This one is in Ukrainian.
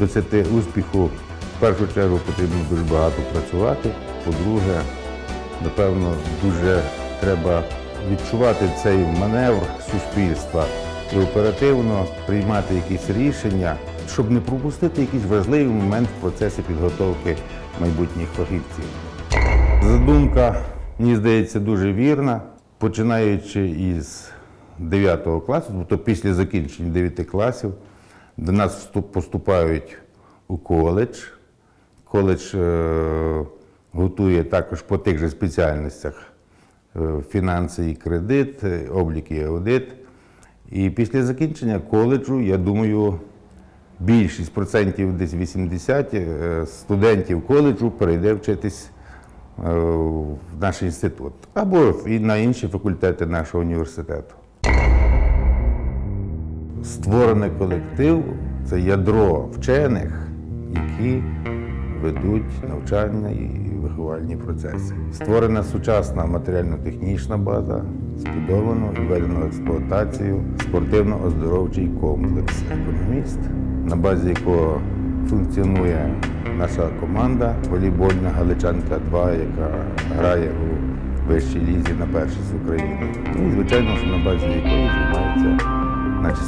досягти успіху, в першу чергу потрібно дуже багато працювати. По-друге, напевно, дуже треба відчувати цей маневр суспільства і оперативно приймати якісь рішення, щоб не пропустити якийсь важливий момент в процесі підготовки майбутніх фахівців. Задумка, мені здається, дуже вірна. Починаючи із 9 класу, тобто після закінчення 9 класів, до нас поступають у коледж. Коледж е, готує також по тих же спеціальностях е, фінанси і кредит, е, облік і аудит. І після закінчення коледжу, я думаю, більшість процентів, десь 80 е, студентів коледжу перейде вчитись в наш інститут або і на інші факультети нашого університету. Створений колектив це ядро вчених, які ведуть навчання і виховальні процеси. Створена сучасна матеріально-технічна база, збудовано і введено в експлуатацію спортивно-оздоровчий комплекс Економіст, на базі якого функціонує наша команда волейбольна Галичанка 2, яка грає у вищій лізі на першій з України. Ну і звичайно, на базі якої займаються наші